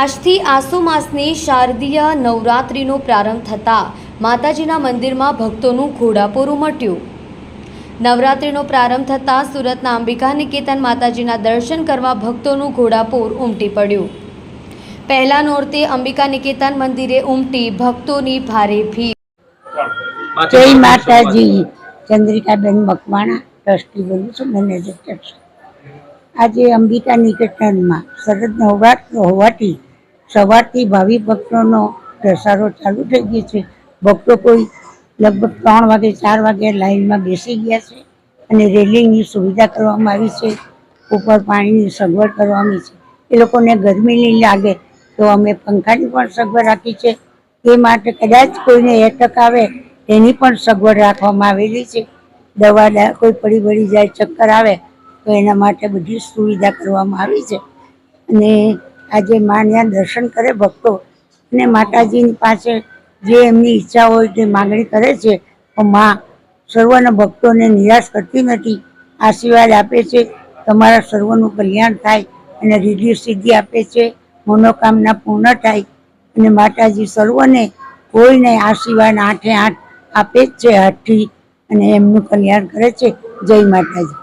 આજથી આસો માસની શારદીય નવરાત્રિનો પ્રારંભ થતાં માતાજીના મંદિરમાં ભક્તોનું ઘોડાપોર ઉમટ્યું. નવરાત્રિનો પ્રારંભ થતાં સુરતના અંબિકા નિકેતન માતાજીના દર્શન કરવા ભક્તોનું ઘોડાપોર ઉમટી પડ્યું. પહેલા નોરતે અંબિકા નિકેતન મંદિરે ઉમટી ભક્તોની ભારે ભીડ. જય માતાજી. ચંદ્રિકાબેન મકવાણા ટ્રસ્ટી બોલું છું મેનેજર ટ્રસ્ટ. આજે અંબિકા નિકેતનમાં શરદ નવરાત્ર હોવાથી સવારથી ભાવિ ભક્તોનો ઘસારો ચાલુ થઈ ગયો છે. ભક્તો કોઈ લગભગ ત્રણ વાગે, ચાર વાગે લાઈનમાં બેસી ગયા છે અને રેલિંગની સુવિધા કરવામાં આવી છે. ઉપર પાણીની સગવડ કરવામાં છે. એ લોકોને ગરમી નહીં લાગે તો અમે પંખાની પણ સગવડ રાખી છે. એ માટે કદાચ કોઈને એટક આવે તેની પણ સગવડ રાખવામાં આવેલી છે. દવા કોઈ પડી પડી જાય, ચક્કર આવે તો એના માટે બધી સુવિધા કરવામાં આવી છે. અને આજે માન્યા દર્શન કરે ભક્તો, અને માતાજીની પાસે જે એમની ઈચ્છા હોય તે માગણી કરે છે, તો મા સર્વના ભક્તોને નિરાશ કરતી નથી. આશીર્વાદ આપે છે, તમારા સર્વનું કલ્યાણ થાય અને રીઢી સિદ્ધિ આપે છે, મનોકામના પૂર્ણ થાય. અને માતાજી સર્વને કોઈને આશીર્વાદ આઠે આઠ આપે જ છે, હાથથી અને એમનું કલ્યાણ કરે છે. જય માતાજી.